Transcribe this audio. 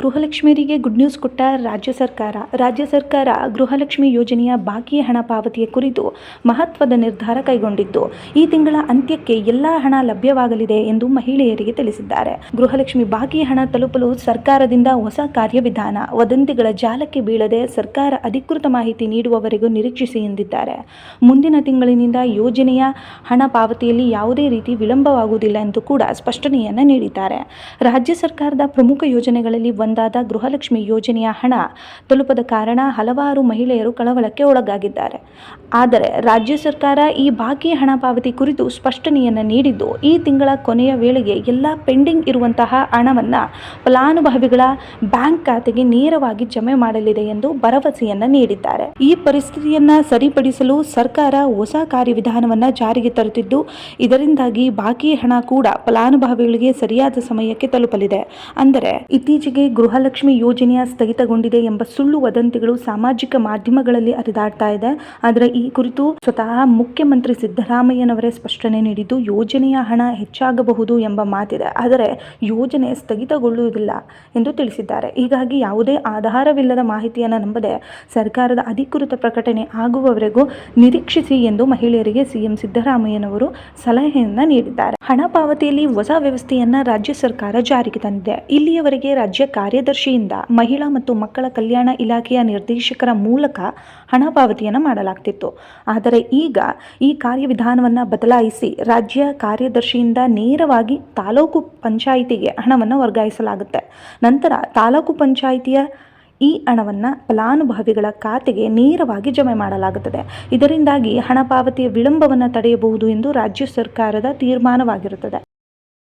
ಗೃಹಲಕ್ಷ್ಮಿಯರಿಗೆ good news ಕೊಟ್ಟ ರಾಜ್ಯ ಸರ್ಕಾರ. ರಾಜ್ಯ ಸರ್ಕಾರ ಗೃಹಲಕ್ಷ್ಮಿ ಯೋಜನೆಯ ಬಾಕಿ ಹಣ ಪಾವತಿಯ ಕುರಿತು ಮಹತ್ವದ ನಿರ್ಧಾರ ಕೈಗೊಂಡಿದ್ದು ಈ ತಿಂಗಳ ಅಂತ್ಯಕ್ಕೆ ಎಲ್ಲಾ ಹಣ ಲಭ್ಯವಾಗಲಿದೆ ಎಂದು ಮಹಿಳೆಯರಿಗೆ ತಿಳಿಸಿದ್ದಾರೆ. ಗೃಹಲಕ್ಷ್ಮಿ ಬಾಕಿ ಹಣ ತಲುಪಲು ಸರ್ಕಾರದಿಂದ ಹೊಸ ಕಾರ್ಯವಿಧಾನ, ವದಂತಿಗಳ ಜಾಲಕ್ಕೆ ಬೀಳದೆ ಸರ್ಕಾರ ಅಧಿಕೃತ ಮಾಹಿತಿ ನೀಡುವವರೆಗೂ ನಿರೀಕ್ಷಿಸಿ ಎಂದಿದ್ದಾರೆ. ಮುಂದಿನ ತಿಂಗಳಿನಿಂದ ಯೋಜನೆಯ ಹಣ ಪಾವತಿಯಲ್ಲಿ ಯಾವುದೇ ರೀತಿ ವಿಳಂಬವಾಗುವುದಿಲ್ಲ ಎಂದು ಕೂಡ ಸ್ಪಷ್ಟನೆಯನ್ನು ನೀಡಿದ್ದಾರೆ. ರಾಜ್ಯ ಸರ್ಕಾರದ ಪ್ರಮುಖ ಯೋಜನೆಗಳಲ್ಲಿ ಒಂದಾದ ಗೃಹಲಕ್ಷ್ಮಿ ಯೋಜನೆಯ ಹಣ ತಲುಪದ ಕಾರಣ ಹಲವಾರು ಮಹಿಳೆಯರು ಕಳವಳಕ್ಕೆ ಒಳಗಾಗಿದ್ದಾರೆ. ಆದರೆ ರಾಜ್ಯ ಸರ್ಕಾರ ಈ ಬಾಕಿ ಹಣ ಪಾವತಿ ಕುರಿತು ಸ್ಪಷ್ಟನೆಯನ್ನು ನೀಡಿದ್ದು, ಈ ತಿಂಗಳ ಕೊನೆಯ ವೇಳೆಗೆ ಎಲ್ಲ ಪೆಂಡಿಂಗ್ ಇರುವಂತಹ ಹಣವನ್ನು ಫಲಾನುಭವಿಗಳ ಬ್ಯಾಂಕ್ ಖಾತೆಗೆ ನೇರವಾಗಿ ಜಮೆ ಮಾಡಲಿದೆ ಎಂದು ಭರವಸೆಯನ್ನ ನೀಡಿದ್ದಾರೆ. ಈ ಪರಿಸ್ಥಿತಿಯನ್ನ ಸರಿಪಡಿಸಲು ಸರ್ಕಾರ ಹೊಸ ಕಾರ್ಯವಿಧಾನವನ್ನು ಜಾರಿಗೆ ತರುತ್ತಿದ್ದು, ಇದರಿಂದಾಗಿ ಬಾಕಿ ಹಣ ಕೂಡ ಫಲಾನುಭವಿಗಳಿಗೆ ಸರಿಯಾದ ಸಮಯಕ್ಕೆ ತಲುಪಲಿದೆ. ಅಂದರೆ ಇತ್ತೀಚೆಗೆ ಗೃಹಲಕ್ಷ್ಮಿ ಯೋಜನೆಯ ಸ್ಥಗಿತಗೊಂಡಿದೆ ಎಂಬ ಸುಳ್ಳು ವದಂತಿಗಳು ಸಾಮಾಜಿಕ ಮಾಧ್ಯಮಗಳಲ್ಲಿ ಹರಿದಾಡ್ತಾ ಇದೆ. ಆದರೆ ಈ ಕುರಿತು ಸ್ವತಃ ಮುಖ್ಯಮಂತ್ರಿ ಸಿದ್ದರಾಮಯ್ಯನವರೇ ಸ್ಪಷ್ಟನೆ ನೀಡಿದ್ದು, ಯೋಜನೆಯ ಹಣ ಹೆಚ್ಚಾಗಬಹುದು ಎಂಬ ಮಾತಿದೆ. ಆದರೆ ಯೋಜನೆ ಸ್ಥಗಿತಗೊಳ್ಳುವುದಿಲ್ಲ ಎಂದು ತಿಳಿಸಿದ್ದಾರೆ. ಹೀಗಾಗಿ ಯಾವುದೇ ಆಧಾರವಿಲ್ಲದ ಮಾಹಿತಿಯನ್ನು ನಂಬದೆ ಸರ್ಕಾರದ ಅಧಿಕೃತ ಪ್ರಕಟಣೆ ಆಗುವವರೆಗೂ ನಿರೀಕ್ಷಿಸಿ ಎಂದು ಮಹಿಳೆಯರಿಗೆ ಸಿಎಂ ಸಿದ್ದರಾಮಯ್ಯನವರು ಸಲಹೆಯನ್ನ ನೀಡಿದ್ದಾರೆ. ಹಣ ಪಾವತಿಯಲ್ಲಿ ಹೊಸ ವ್ಯವಸ್ಥೆಯನ್ನ ರಾಜ್ಯ ಸರ್ಕಾರ ಜಾರಿಗೆ ತಂದಿದೆ. ಇಲ್ಲಿಯವರೆಗೆ ರಾಜ್ಯ ಕಾರ್ಯದರ್ಶಿಯಿಂದ ಮಹಿಳಾ ಮತ್ತು ಮಕ್ಕಳ ಕಲ್ಯಾಣ ಇಲಾಖೆಯ ನಿರ್ದೇಶಕರ ಮೂಲಕ ಹಣ ಪಾವತಿಯನ್ನು ಮಾಡಲಾಗ್ತಿತ್ತು. ಆದರೆ ಈಗ ಈ ಕಾರ್ಯವಿಧಾನವನ್ನು ಬದಲಾಯಿಸಿ ರಾಜ್ಯ ಕಾರ್ಯದರ್ಶಿಯಿಂದ ನೇರವಾಗಿ ತಾಲೂಕು ಪಂಚಾಯಿತಿಗೆ ಹಣವನ್ನು ವರ್ಗಾಯಿಸಲಾಗುತ್ತೆ. ನಂತರ ತಾಲೂಕು ಪಂಚಾಯಿತಿಯ ಈ ಹಣವನ್ನು ಫಲಾನುಭವಿಗಳ ಖಾತೆಗೆ ನೇರವಾಗಿ ಜಮೆ ಮಾಡಲಾಗುತ್ತದೆ. ಇದರಿಂದಾಗಿ ಹಣ ಪಾವತಿಯ ವಿಳಂಬವನ್ನು ತಡೆಯಬಹುದು ಎಂದು ರಾಜ್ಯ ಸರ್ಕಾರದ ತೀರ್ಮಾನವಾಗಿರುತ್ತದೆ.